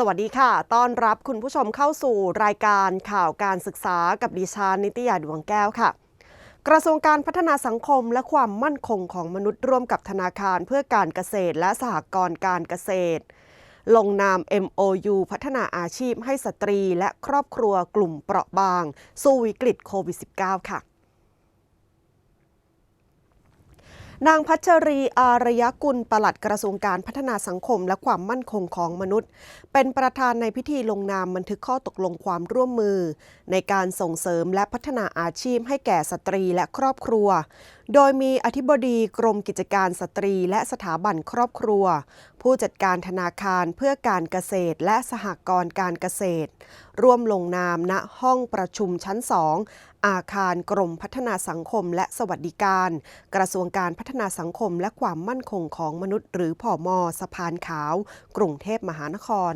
สวัสดีค่ะ ต้อนรับคุณผู้ชมเข้าสู่รายการข่าวการศึกษากับดิฉันนิตยาดวงแก้วค่ะ กระทรวงการพัฒนาสังคมและความมั่นคงของมนุษย์ร่วมกับธนาคารเพื่อการเกษตรและสหกรณ์การเกษตร ลงนาม MOU พัฒนาอาชีพให้สตรีและครอบครัวกลุ่มเปราะบาง สู้วิกฤตโควิด -19 ค่ะ นางพัชรีอารยกุลปลัดกระทรวงการพัฒนาสังคมและความมั่นคงของมนุษย์ เป็นประธานในพิธีลงนามบันทึกข้อตกลงความร่วมมือ ในการส่งเสริมและพัฒนาอาชีพให้แก่สตรีและครอบครัว โดยมีอธิบดีกรมกิจการสตรีและสถาบันครอบครัว ผู้จัดการธนาคารเพื่อการเกษตรและสหกรณ์การเกษตร ร่วมลงนามณห้องประชุมชั้น2อง อาคารกรมพัฒนาสังคมและสวัสดิการ กระทรวงการพัฒนาสังคมและความมั่นคงของมนุษย์ หรือผอมสะพานขาว กรุงเทพมหานคร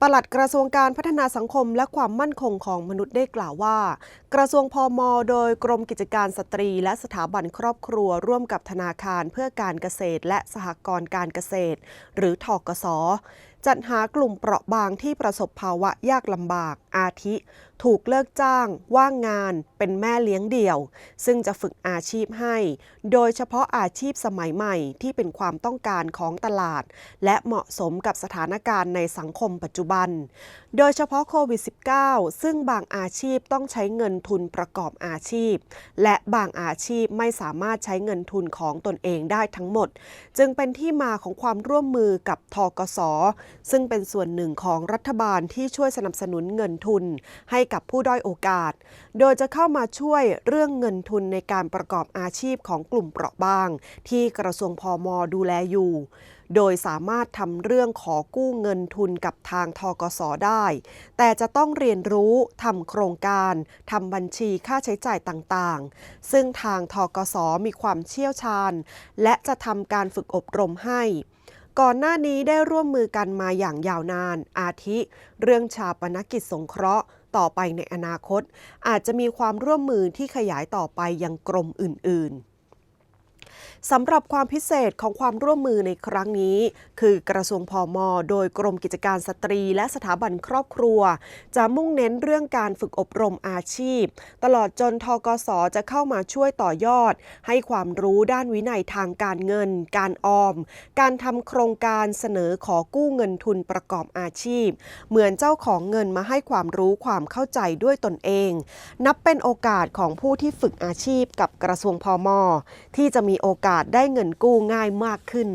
ปลัดกระทรวงการพัฒนาสังคมและความมั่นคงของมนุษย์ได้กล่าวว่า กระทรวงพอมโดยกรมกิจการสตรี และสถาบันครอบครัวร่วมกับธนาคารเพื่อการเกษตร และสหกรณ์การเกษตร หรือทกสจัดหากลุ่มเปราะบางที่ประสบภาวะยากลำบากอาทิ ถูกเลิกจ้าง ว่างงาน เป็นแม่เลี้ยงเดี่ยว ซึ่งจะฝึกอาชีพให้ โดยเฉพาะอาชีพสมัยใหม่ที่เป็นความต้องการของตลาด และเหมาะสมกับสถานการณ์ในสังคมปัจจุบัน โดยเฉพาะโควิด -19 ซึ่งบางอาชีพต้องใช้เงินทุนประกอบอาชีพ และบางอาชีพไม่สามารถใช้เงินทุนของตนเองได้ทั้งหมด จึงเป็นที่มาของความร่วมมือกับทกสซึ่งเป็นส่วนหนึ่งของรัฐบาลที่ช่วยสนับสนุนเงินทุน ให้กับผู้ด้อยโอกาส โดยจะเข้ามาช่วยเรื่องเงินทุนในการประกอบอาชีพของกลุ่มเปราะบาง ที่กระทรวงพอมดูแลอยู่ โดยสามารถทำเรื่องขอกู้เงินทุนกับทางทกสได้ แต่จะต้องเรียนรู้ทำโครงการทำบัญชีค่าใช้จ่ายต่างๆ ซึ่งทางทกสมีความเชี่ยวชาญ และจะทำการฝึกอบรมให้ก่อนหน้านี้ได้ร่วมมือกันมาอย่างยาวนาน อาทิ เรื่องชาปนกิจสงเคราะห์ ต่อไปในอนาคต อาจจะมีความร่วมมือที่ขยายต่อไปยังกรมอื่นๆ สำหรับความพิเศษของความร่วมมือในครั้งนี้ คือกระทรวงพอมโดยกรมกิจการสตรี และสถาบันครอบครัว จะมุ่งเน้นเรื่องการฝึกอบรมอาชีพ ตลอดจนทกสจะเข้ามาช่วยต่อยอด ให้ความรู้ด้านวินัยทางการเงิน การออม การทำโครงการเสนอขอกู้เงินทุนประกอบอาชีพ เหมือนเจ้าของเงินมาให้ความรู้ความเข้าใจด้วยตนเอง นับเป็นโอกาสของผู้ที่ฝึกอาชีพกับกระทรวงพอมที่จะมีโอกาสกาสได้เงินกู้ง่ายมากขึ้น